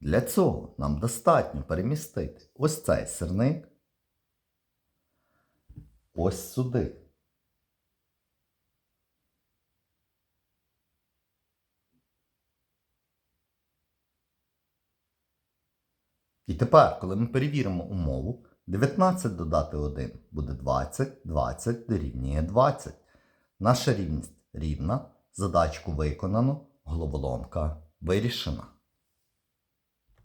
Для цього нам достатньо перемістити ось цей сирник ось сюди. І тепер, коли ми перевіримо умову, 19 додати 1 буде 20, 20 дорівнює 20. Наша рівність рівна, задачку виконано, головоломка вирішена.